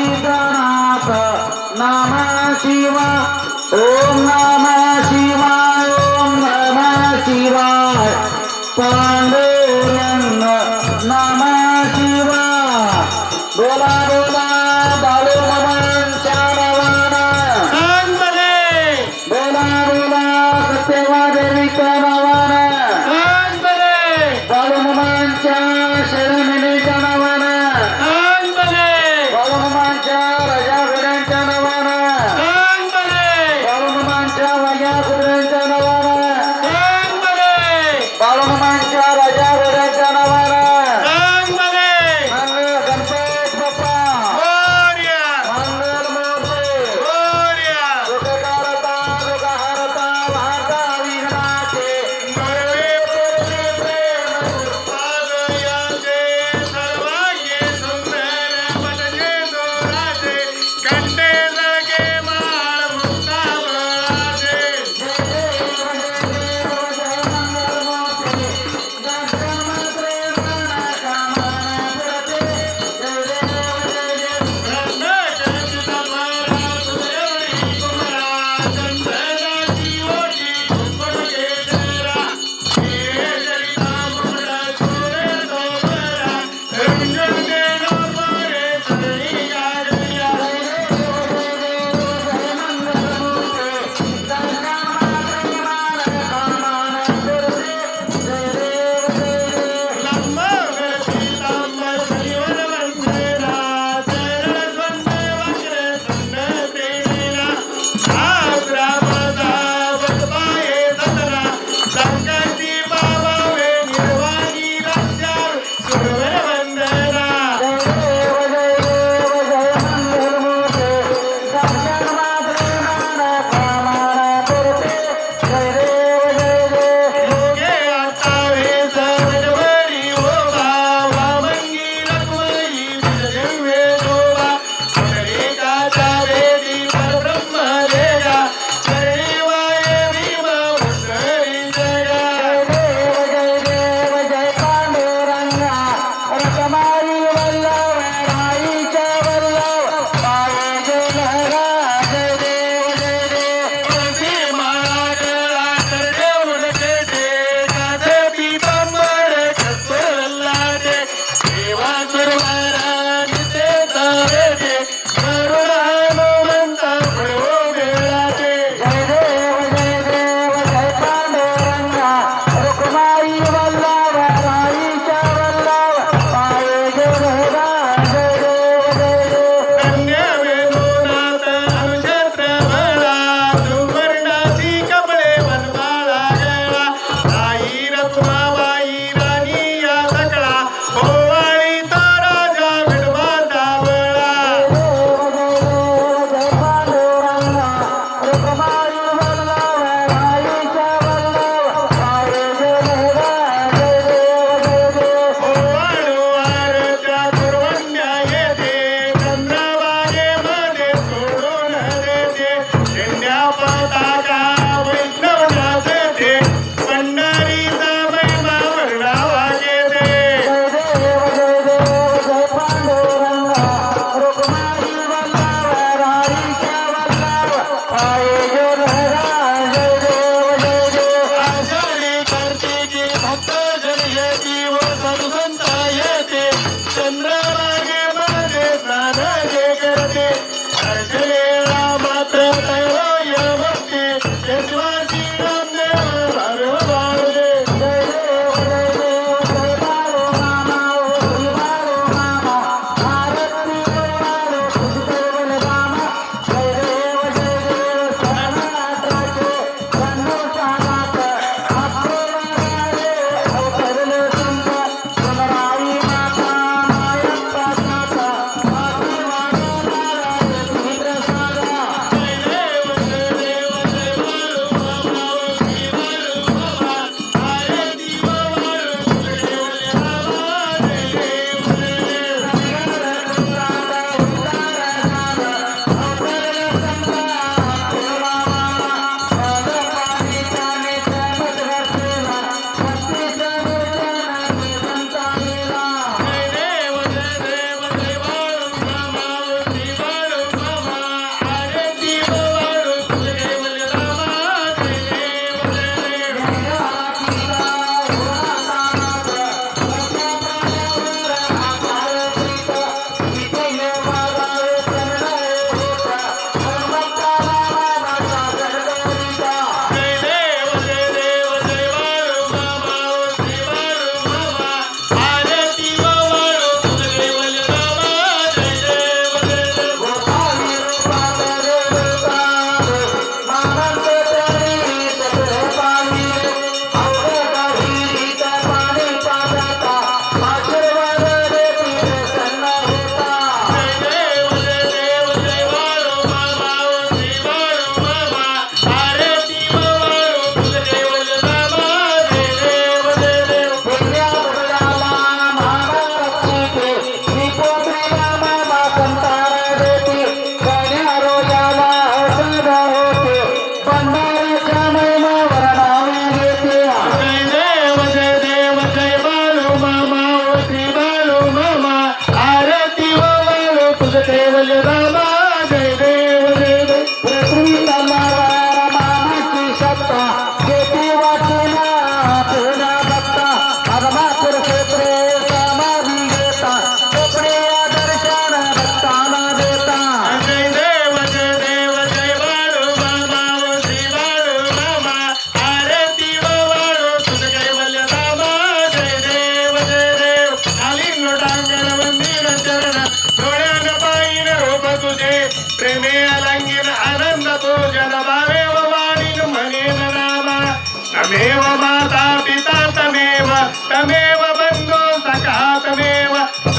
चितनाथ नम शिवा ओम नम शिवाय ओम नम शिवाय पांडुरंग नम शिवा। बोला बोला बाळू भगवानच्या नावानं बोला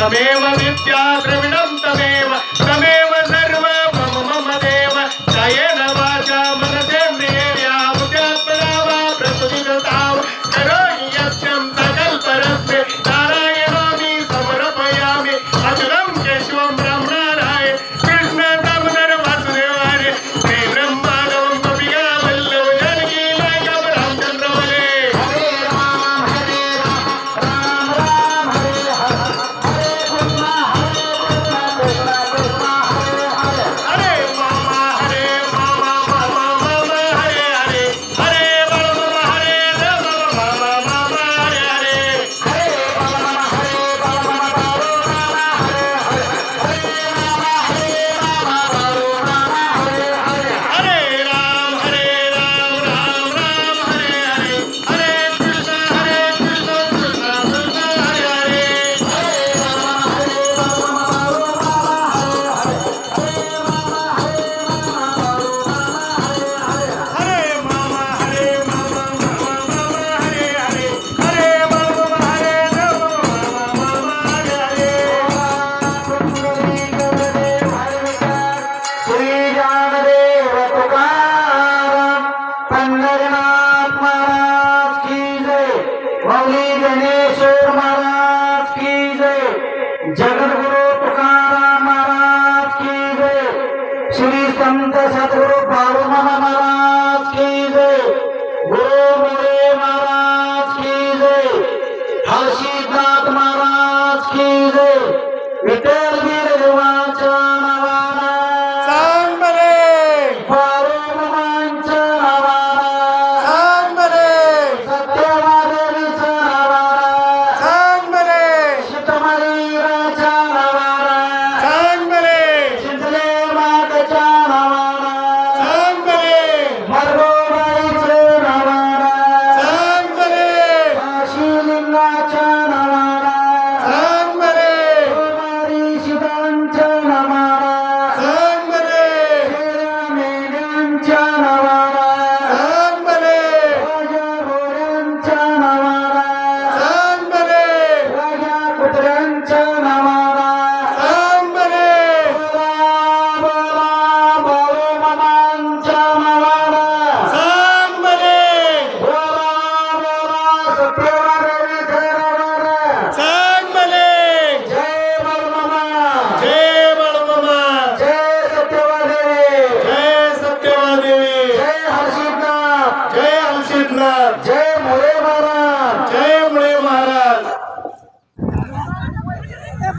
సమేవ విద్యా ద్రవిడ